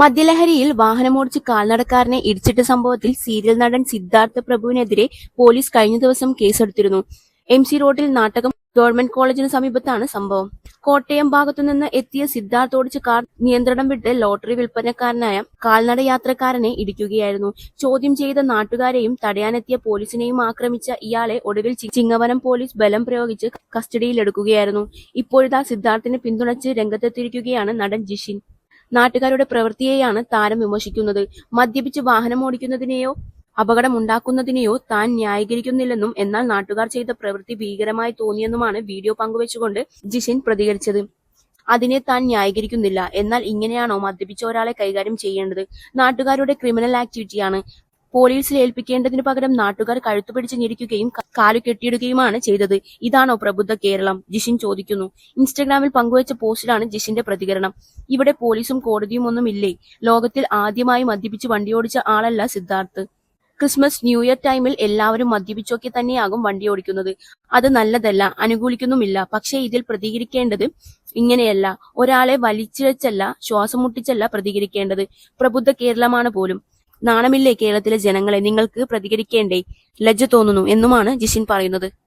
മദ്യലഹരിയിൽ വാഹനമോടിച്ച് കാൽനടക്കാരനെ ഇടിച്ചിട്ട സംഭവത്തിൽ സീരിയൽ നടൻ സിദ്ധാർത്ഥ പ്രഭുവിനെതിരെ പോലീസ് കഴിഞ്ഞ ദിവസം കേസെടുത്തിരുന്നു. എം സി റോഡിൽ നാട്ടകം ഗവൺമെന്റ് കോളേജിന് സമീപത്താണ് സംഭവം. കോട്ടയം ഭാഗത്തുനിന്ന് എത്തിയ സിദ്ധാർത്ഥ് ഓടിച്ച കാർ നിയന്ത്രണം വിട്ട് ലോട്ടറി വിൽപ്പനക്കാരനായ കാൽനട യാത്രക്കാരനെ ഇടിക്കുകയായിരുന്നു. ചോദ്യം ചെയ്ത നാട്ടുകാരെയും തടയാനെത്തിയ പോലീസിനെയും ആക്രമിച്ച ഇയാളെ ഒടുവിൽ ചിങ്ങവനം പോലീസ് ബലം പ്രയോഗിച്ച് കസ്റ്റഡിയിലെടുക്കുകയായിരുന്നു. ഇപ്പോഴിതാ സിദ്ധാർത്ഥിനെ പിന്തുണച്ച് രംഗത്തെത്തിയിരിക്കുകയാണ് നടൻ ജിഷിൻ. നാട്ടുകാരുടെ പ്രവൃത്തിയെയാണ് താരം വിമർശിക്കുന്നത്. മദ്യപിച്ച് വാഹനം ഓടിക്കുന്നതിനെയോ അപകടമുണ്ടാക്കുന്നതിനെയോ താൻ ന്യായീകരിക്കുന്നില്ലെന്നും എന്നാൽ നാട്ടുകാർ ചെയ്ത പ്രവൃത്തി ഭീകരമായി തോന്നിയെന്നുമാണ് വീഡിയോ പങ്കുവച്ചുകൊണ്ട് ജിഷിൻ പ്രതികരിച്ചത്. അതിനെ താൻ ന്യായീകരിക്കുന്നില്ല. എന്നാൽ ഇങ്ങനെയാണോ മദ്യപിച്ച ഒരാളെ കൈകാര്യം ചെയ്യേണ്ടത്? നാട്ടുകാരുടെ ക്രിമിനൽ ആക്ടിവിറ്റിയാണ്. പോലീസിൽ ഏൽപ്പിക്കേണ്ടതിനു പകരം നാട്ടുകാർ കഴുത്തുപിടിച്ച് ഞെരിക്കുകയും കാലു കെട്ടിയിടുകയുമാണ് ചെയ്തത്. ഇതാണോ പ്രബുദ്ധ കേരളം? ജിഷിൻ ചോദിക്കുന്നു. ഇൻസ്റ്റഗ്രാമിൽ പങ്കുവച്ച പോസ്റ്റിലാണ് ജിഷിന്റെ പ്രതികരണം. ഇവിടെ പോലീസും കോടതിയും ഒന്നും ഇല്ലേ ലോകത്തിൽ ആദ്യമായി മദ്യപിച്ച് വണ്ടിയോടിച്ച ആളല്ല സിദ്ധാർത്ഥ്. ക്രിസ്മസ് ന്യൂ ഇയർ ടൈമിൽ എല്ലാവരും മദ്യപിച്ചൊക്കെ തന്നെയാകും വണ്ടി ഓടിക്കുന്നത് അത് നല്ലതല്ല അനുകൂലിക്കുന്നുമില്ല. പക്ഷേ ഇതിൽ പ്രതികരിക്കേണ്ടത് ഇങ്ങനെയല്ല. ഒരാളെ വലിച്ചിഴച്ചല്ല ശ്വാസം മുട്ടിച്ചല്ല പ്രതികരിക്കേണ്ടത്. പ്രബുദ്ധ കേരളമാണ് പോലും. നാണമില്ലേ കേരളത്തിലെ ജനങ്ങളെ നിങ്ങൾക്ക് പ്രതികരിക്കേണ്ടേ? ലജ്ജ തോന്നുന്നു എന്നുമാണ് ജിഷിൻ പറയുന്നത്.